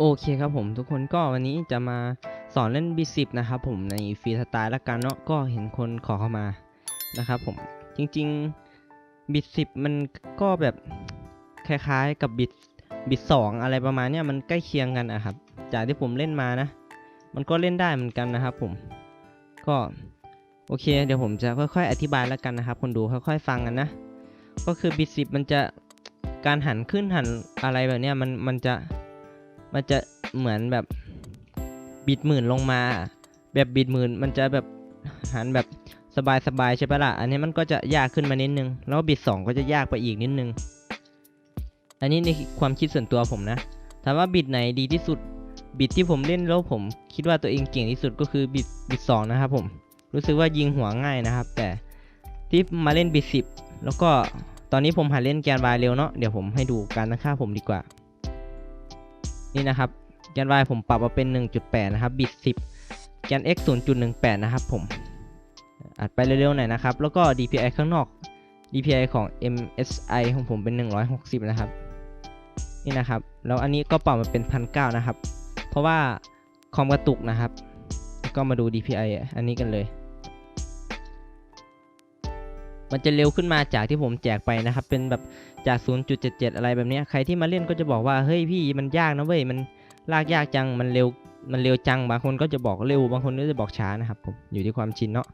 โอเคครับผมทุกคนก็วันนี้จะมาสอนเล่น B10 นะครับผมในฟรีสไตล์ละกันเนาะก็เห็นคนขอเข้ามานะครับผมจริงๆ B10 มันก็แบบคล้ายๆกับ Bit Bit 2อะไรประมาณเนี้ยมันใกล้เคียงกันอะครับ จากที่ผมเล่นมานะ มันก็เล่นได้เหมือนกันนะครับผมก็โอเค เดี๋ยวผมจะค่อยๆ อธิบายแล้วกันนะครับ คนดูค่อยๆฟังกันนะ ก็คือ B10 มันจะการหันขึ้นหันอะไรแบบเนี้ยมันมันจะ มันจะเหมือนแบบบิดหมื่นลงมา แบบบิดหมื่นมันจะแบบหันแบบสบายๆใช่ปะล่ะ อันนี้มันก็จะยากขึ้นมานิดนึง แล้วบิดสองก็จะยากไปอีกนิดนึง อันนี้ในความคิดส่วนตัวผมนะ ถามว่าบิดไหนดีที่สุด บิดที่ผมเล่นแล้วผมคิดว่าตัวเองเก่งที่สุดก็คือบิดบิดสองนะครับผม รู้สึกว่ายิงหัวง่ายนะครับ แต่ที่มาเล่นบิดสิบแล้วก็ตอนนี้ผมหัดเล่นแกนวายเร็วเนาะ เดี๋ยวผมให้ดูการตั้งค่าผมดีกว่า นี่นะครับแกน y ผมปรับมาเป็น 1.8 นะครับ บิต 10 แกน x 0.18 นะครับผม อัดไปเร็วๆหน่อยนะครับ แล้วก็ DPI ข้างนอก DPI ของ MSI ของผมเป็น 160 นะครับ นี่นะครับ แล้วอันนี้ก็ปรับมาเป็น 1,900 นะครับ เพราะว่าคอมกระตุกนะครับ ก็มาดู DPI อันนี้กันเลย มันจะเร็วขึ้นมาจากที่ผมแจกไปนะครับ เป็นแบบจาก 0.77 อะไรแบบนี้ใครที่มาเล่นก็จะบอกว่า เฮ้ยพี่มันยากนะเว้ย มันลากยากจัง มันเร็ว มันเร็วจัง บางคนก็จะบอกเร็ว บางคนก็จะบอกช้านะครับผม อยู่ที่ความชินเนาะ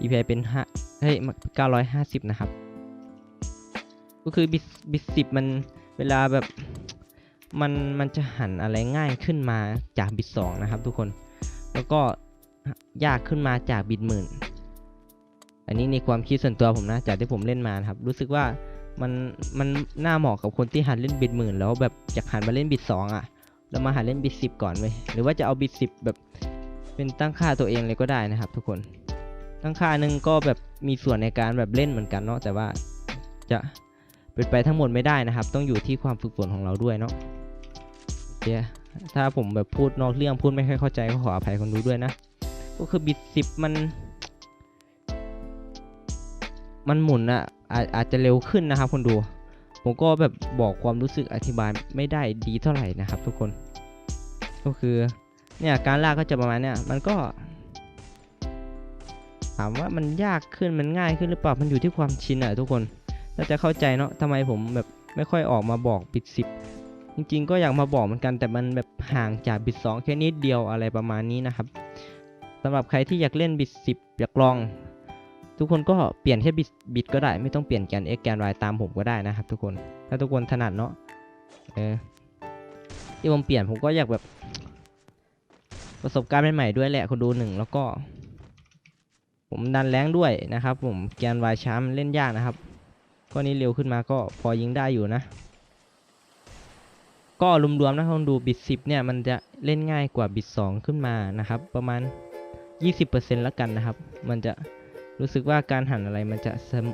DPI เป็น5เฮ้ย 950 นะครับ ก็คือบิบิสิบมันเวลาแบบมันมันจะหันอะไรง่ายขึ้นมาจากบิตสองนะครับทุกคน แล้วก็ยากขึ้นมาจากบิตหมื่น อันนี้ในความคิดส่วนตัวผมนะจากที่ผมเล่นมาครับ รู้สึกว่ามันมันน่าเหมาะกับคนที่หัดเล่นบิตหมื่นแล้วแบบอยากหันมาเล่นบิตสองอะแล้วมาหัดเล่นบิตสิบก่อนเว้ยหรือว่าจะเอาบิตสิบแบบเป็นตั้งค่าตัวเองเลยก็ได้นะครับ ทุกคนตั้งค่าหนึ่งก็แบบมีส่วนในการแบบเล่นเหมือนกันเนาะแต่ว่าจะเป็นไปทั้งหมดไม่ได้นะครับ ต้องอยู่ที่ความฝึกฝนของเราด้วยเนาะโอเคถ้าผมแบบพูดนอกเรื่องพูดไม่ค่อยเข้าใจก็ขออภัยคนดูด้วยนะ ก็คือบิตสิบมัน มันหมุนอะอาจอาจจะเร็วขึ้นนะครับคนดู ผมก็แบบบอกความรู้สึกอธิบายไม่ได้ดีเท่าไหร่นะครับ ทุกคน ก็คือเนี่ยการลากก็จะประมาณเนี่ยมันก็ ถามว่ามันยากขึ้นมันง่ายขึ้นหรือเปล่ามันอยู่ที่ความชินอะทุกคนน่าจะเข้าใจเนาะทำไมผมแบบไม่ค่อยออกมาบอกบิตสิบจริงๆ ก็อยากมาบอกเหมือนกันแต่มันแบบห่างจากบิตสองแค่นิดเดียวอะไรประมาณนี้นะครับสำหรับใครที่อยากเล่นบิตสิบอยากลอง ทุกคนก็เปลี่ยนแค่บิตบิตก็ได้ ไม่ต้องเปลี่ยนแกน x แกน y ตามผมก็ได้นะครับทุกคน ถ้าทุกคนถนัดเนาะเออที่ผมเปลี่ยนผมก็อยากแบบ ประสบการณ์ใหม่ๆด้วยแหละคนดูหนึ่งแล้วก็ ผมดันแรงด้วยนะครับ ผมแกน y ช้ามันเล่นยากนะครับก็นี้เร็วขึ้นมาก็พอยิงได้อยู่นะ ก็รวมๆนะคนดูบิต10เนี่ยมันจะเล่นง่ายกว่าบิต2ขึ้นมานะครับ ประมาณ 20%แล้วกันนะครับ มันจะ รู้สึกว่าการหันอะไรมันจะม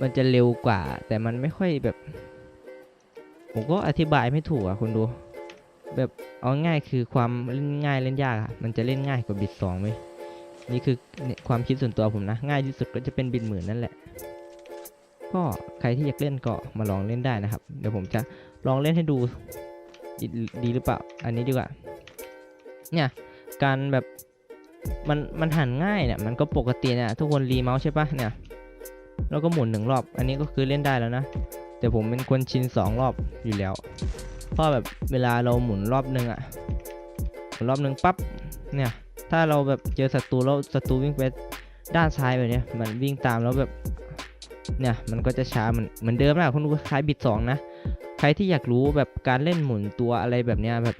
มันจะเร็วกว่า แต่มันไม่ค่อยแบบ ผมก็อธิบายไม่ถูกอะคุณดู แบบเอาง่ายคือความเล่นง่ายเล่นยากอะมันจะเล่นง่ายกว่าบิตสองไหมนี่คือความคิดส่วนตัวผมนะ ง่ายที่สุดก็จะเป็นบิตหมื่นนั่นแหละก็ใครที่อยากเล่นก็มาลองเล่นได้นะครับ เดี๋ยวผมจะลองเล่นให้ดูดดีหรือเปล่า อันนี้ดีกว่า เนี่ย การแบบ มันมันหันง่ายเนี่ยมันก็ปกติเนี่ยทุกคนรีเมาส์ใช่ปะเนี่ยแล้วก็หมุนหนึ่งรอบ อันนี้ก็คือเล่นได้แล้วนะ แต่ผมเป็นคนชินสองรอบอยู่แล้วเพราะแบบเวลาเราหมุนรอบหนึ่งอะหมุนรอบหนึ่งปั๊บเนี่ยถ้าเราแบบเจอศัตรูแล้วศัตรูวิ่งไปด้านซ้ายแบบเนี้ยมันวิ่งตามแล้วแบบเนี่ยมันก็จะช้าเหมือนเหมือนเดิมนะคุณดูคล้ายบิดสองนะใครที่อยากรู้แบบการเล่นหมุนตัวอะไรแบบเนี้ยแบบ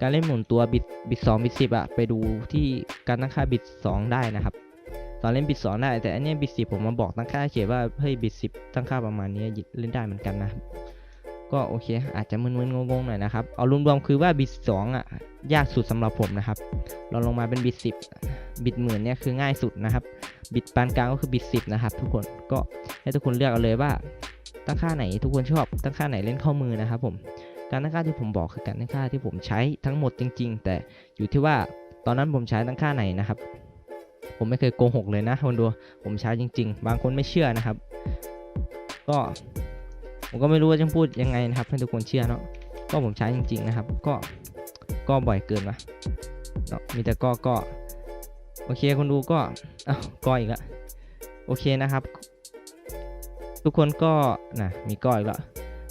การเล่นหมุนตัวบิตบิตสองบิตสิบอะไปดูที่การตั้งค่าบิตสองได้นะครับตอนเล่นบิตสองได้ แต่อันนี้บิตสิบผมมาบอกตั้งค่าเขียนว่าเฮ้ยบิตสิบตั้งค่าประมาณนี้เล่นได้เหมือนกันนะครับก็โอเค อาจจะมึนๆงงๆหน่อยนะครับ เอารวมๆคือว่าบิตสองอะยากสุดสำหรับผมนะครับ เราลงมาเป็นบิตสิบบิตหมื่นเนี่ยคือง่ายสุดนะครับ บิตปานกลางก็คือบิตสิบนะครับ ทุกคนก็ให้ทุกคนเลือกเอาเลยว่าตั้งค่าไหนทุกคนชอบตั้งค่าไหนเล่นเข้ามือนะครับผม การตั้งค่าที่ผมบอกคือการตั้งค่าที่ผมใช้ทั้งหมดจริง ๆ แต่อยู่ที่ว่าตอนนั้นผมใช้ตั้งค่าไหนนะครับ ผมไม่เคยโกหกเลยนะคนดูผมใช้จริง ๆ บางคนไม่เชื่อนะครับ ก็ผมก็ไม่รู้ว่าจะพูดยังไงนะครับให้ทุกคนเชื่อเนาะก็ผมใช้จริง ๆ นะครับ ก็ก็บ่อยเกินวะเนาะมีแต่ก็ก็โอเคคนดูก็อ้าวก็อีกละโอเคนะครับ ทุกคนก็นะมีก็อีกละ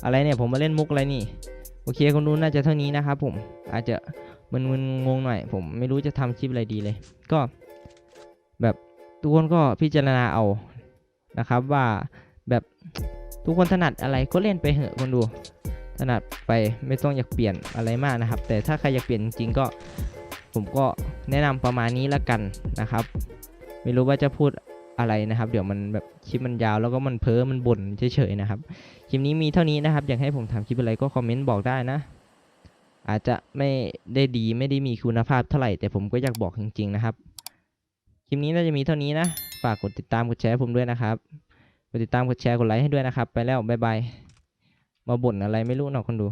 อะไรเนี่ยผมมาเล่นมุกอะไรนี่ โอเคคนดูน่าจะเท่านี้นะครับผมอาจจะมึนๆงงหน่อย ผมไม่รู้จะทำคลิปอะไรดีเลย ก็ แบบทุกคนก็พิจารณาเอานะครับว่าแบบทุกคนถนัดอะไรก็เล่นไปเหอะคนดู ถนัดไปไม่ต้องอยากเปลี่ยนอะไรมากนะครับ แต่ถ้าใครอยากเปลี่ยนจริงๆก็ผมก็แนะนำประมาณนี้ละกันนะครับ ไม่รู้ว่าจะพูด อะไรนะครับ เดี๋ยวมันแบบคลิปมันยาวแล้วก็มันเพ้อมันบ่นเฉยๆนะครับคลิปนี้มีเท่านี้นะครับ อยากให้ผมทำคลิปอะไรก็คอมเมนต์บอกได้นะ อาจจะไม่ได้ดีไม่ได้มีคุณภาพเท่าไหร่แต่ผมก็อยากบอกจริง ๆ นะครับคลิปนี้น่าจะมีเท่านี้นะ ฝากกดติดตามกดแชร์ผมด้วยนะครับกดติดตามกดแชร์กดไลค์ให้ด้วยนะครับ ไปแล้วบ๊ายบายมาบ่นอะไรไม่รู้เนาะคนดู